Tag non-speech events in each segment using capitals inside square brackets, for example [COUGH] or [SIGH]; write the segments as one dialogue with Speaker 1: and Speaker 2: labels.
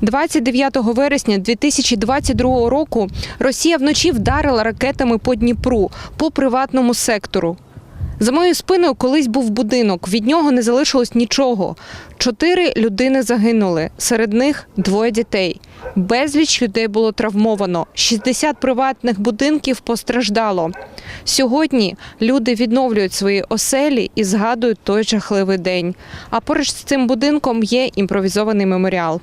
Speaker 1: 29 вересня 2022 року Росія вночі вдарила ракетами по Дніпру, по приватному сектору. За моєю спиною колись був будинок. Від нього не залишилось нічого. Чотири людини загинули. Серед них двоє дітей. Безліч людей було травмовано. 60 приватних будинків постраждало. Сьогодні люди відновлюють свої оселі і згадують той жахливий день. А поруч з цим будинком є імпровізований меморіал.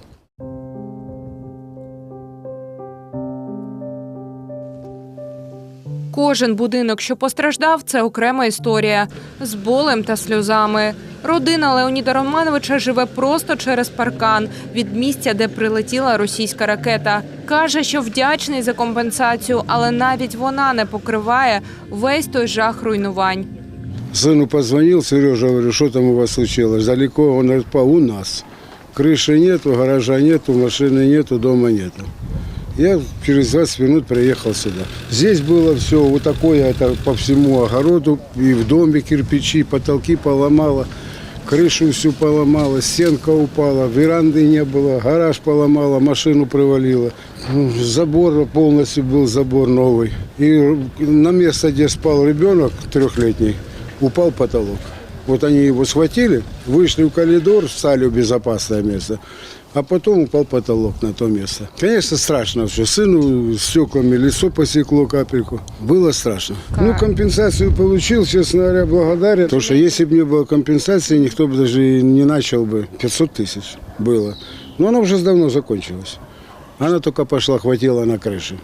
Speaker 1: Кожен будинок, що постраждав, це окрема історія з болем та сльозами. Родина Леоніда Романовича живе просто через паркан від місця, де прилетіла російська ракета. Каже, що вдячний за компенсацію, але навіть вона не покриває весь той жах руйнувань.
Speaker 2: Сыну позвонил, Сережа, говорю, что там у вас случилось? Далеко? Он говорит, «Па, у нас. Крыши нету, гаража нету, машины нету, дома нету. Я через 20 минут приехал сюда. Здесь было все вот такое, это по всему огороду, и в доме кирпичи, потолки поломало, крышу всю поломало, стенка упала, веранды не было, гараж поломало, машину привалило. Ну, Забор полностью был забор новый. И на место, где спал ребенок трехлетний, упал потолок. Вот они его схватили, вышли в коридор, встали в безопасное место, а потом упал потолок на то место. Конечно, страшно все. Сыну стеклами лицо посекло капельку. Было страшно. Ну, компенсацию получил, честно говоря, благодарен. Потому что если бы не было компенсации, никто бы даже и не начал бы. 500 тысяч было. Но она уже давно закончилась. Она только пошла, хватила на крышу.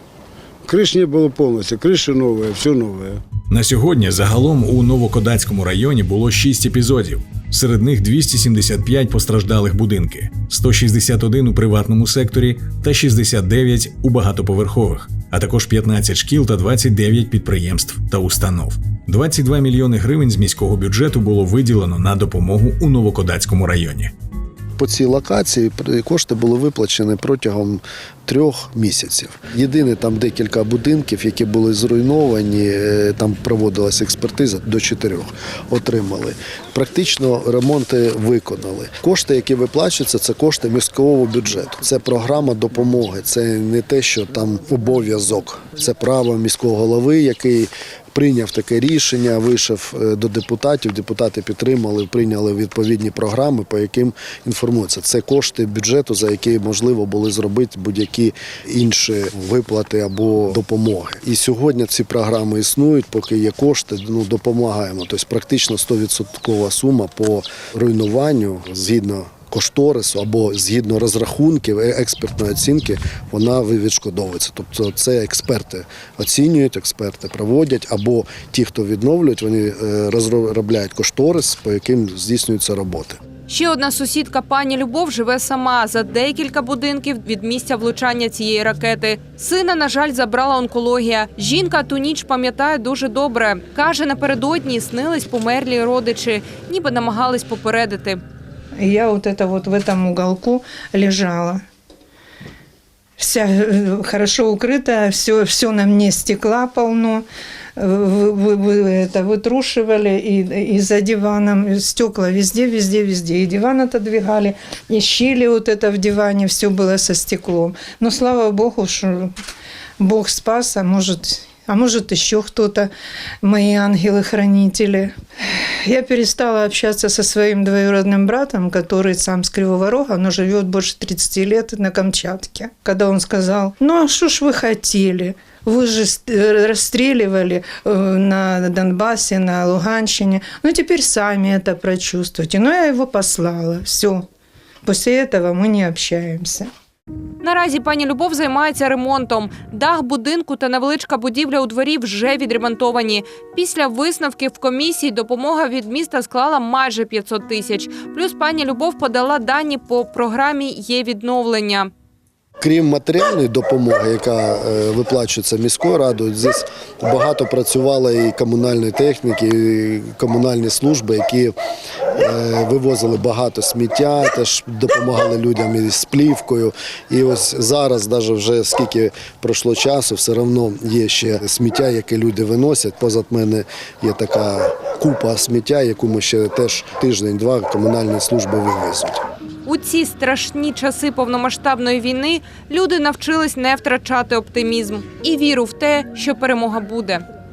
Speaker 2: Крыш не было полностью, крыша новая, все новое.
Speaker 3: На сьогодні загалом у Новокодацькому районі було 6 епізодів. Серед них 275 постраждалих будинки, 161 у приватному секторі та 69 у багатоповерхових, а також 15 шкіл та 29 підприємств та установ. 22 мільйони гривень з міського бюджету було виділено на допомогу у Новокодацькому районі.
Speaker 4: По цій локації кошти були виплачені протягом трьох місяців. Єдине там декілька будинків, які були зруйновані, е, там проводилася експертиза до чотирьох. Отримали. Практично ремонти виконали. Кошти, які виплачуються, це кошти міського бюджету. Це програма допомоги. Це не те, що там обов'язок. Це право міського голови, який прийняв таке рішення, вийшов е, до депутатів. Депутати підтримали, прийняли відповідні програми, по яким інформується. Це кошти бюджету, за які можливо були зробити будь-які інші виплати або допомоги. І сьогодні ці програми існують, поки є кошти, ну допомагаємо. Тобто практично 100% сума по руйнуванню згідно. Кошторису або згідно розрахунків е, експертної оцінки, вона відшкодовується. Тобто це експерти оцінюють, експерти проводять, або ті, хто відновлюють, вони е, розробляють кошторис, по яким здійснюються роботи.
Speaker 1: Ще одна сусідка пані Любов живе сама за декілька будинків від місця влучання цієї ракети. Сина, на жаль, забрала онкологія. Жінка ту ніч пам'ятає дуже добре. Каже, напередодні снились померлі родичі, ніби намагались попередити.
Speaker 5: И я вот это вот в этом уголку лежала. Вся э, хорошо укрытая, все, все на мне стекла полно. Вы, вы- вы это вытрушивали и, и за диваном, стекла везде, везде, везде. И диван отодвигали, и щели вот это в диване, все было со стеклом. Но слава Богу, что Бог спас, а может, а может еще кто-то, мои ангелы-хранители. Я перестала общаться со своим двоюродным братом, который сам с Кривого Рога, но живет больше 30 лет на Камчатке. Когда он сказал, ну а что ж вы хотели? Вы же э, расстреливали э, на Донбассе, на Луганщине. Ну теперь сами это прочувствуйте. Но я его послала. Все. После этого мы не общаемся.
Speaker 1: Наразі пані Любов займається ремонтом. Дах будинку та невеличка будівля у дворі вже відремонтовані. Після висновків комісії допомога від міста склала майже 500 тисяч. Плюс пані Любов подала дані по програмі є відновлення.
Speaker 4: Крім матеріальної допомоги, яка е, виплачується міською радою, здесь багато працювало і комунальної техніки, і комунальні служби, які вивозили багато сміття, теж допомагали людям із плівкою. І ось зараз, навіть вже скільки пройшло часу, все одно є ще сміття, яке люди виносять. Позад мене є така купа сміття, яку ми ще теж тиждень-два комунальні служби вивезуть.
Speaker 1: У ці страшні часи повномасштабної війни люди навчились не втрачати оптимізм і віру в те, що перемога буде.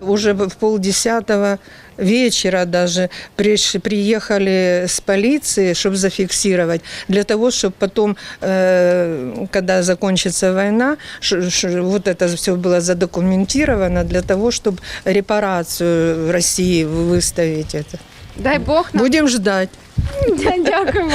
Speaker 5: Уже в полдесятого вечера даже приш- приехали с полиции, чтобы зафиксировать, для того, чтобы потом, э, когда закончится война, ш- ш- вот это все было задокументировано для того, чтобы репарацию России выставить это.
Speaker 1: Дай Бог нам
Speaker 5: Будем ждать. [LAUGHS]
Speaker 1: дякуємо.